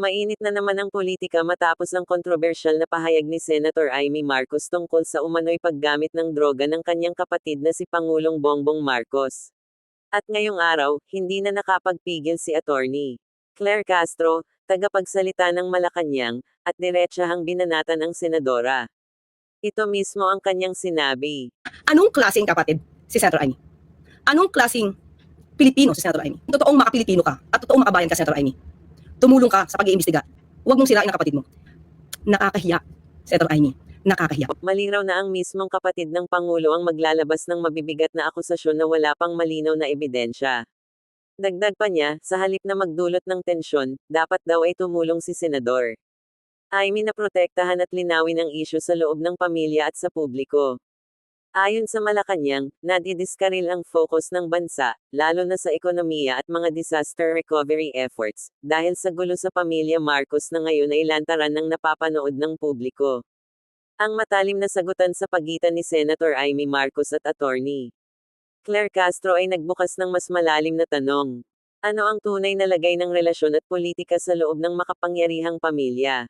mainit na naman ang politika matapos ang kontrobersyal na pahayag ni Senator Amy Marcos tungkol sa umano'y paggamit ng droga ng kanyang kapatid na si Pangulong Bongbong Marcos. At ngayong araw, hindi na nakapagpigil si attorney Claire Castro, tagapagsalita ng Malacanang, at diretsahang binanatan ang senadora. Ito mismo ang kanyang sinabi. Anong klaseng kapatid si Senator Amy? Anong klaseng Pilipino si Senator Amy? Totoong maka-Pilipino ka at totoong makabayan ka, Senator Amy. Tumulong ka sa pag-iimbestiga. Huwag mong sirain ang kapatid mo. Nakakahiya, Senator Amy. Nakakahiya. Malinaw na ang mismong kapatid ng Pangulo ang maglalabas ng mabibigat na akusasyon na wala pang malinaw na ebidensya. Dagdag pa niya, sa halip na magdulot ng tensyon, dapat daw ay tumulong si Senador. Amy na protektahan at linawin ang isyu sa loob ng pamilya at sa publiko. Ayon sa Malacanang, nadidiskaril ang focus ng bansa, lalo na sa ekonomiya at mga disaster recovery efforts, dahil sa gulo sa pamilya Marcos na ngayon ay lantaran ng napapanood ng publiko. Ang matalim na sagutan sa pagitan ni Senator Amy Marcos at attorney Claire Castro ay nagbukas ng mas malalim na tanong. Ano ang tunay na lagay ng relasyon at politika sa loob ng makapangyarihang pamilya?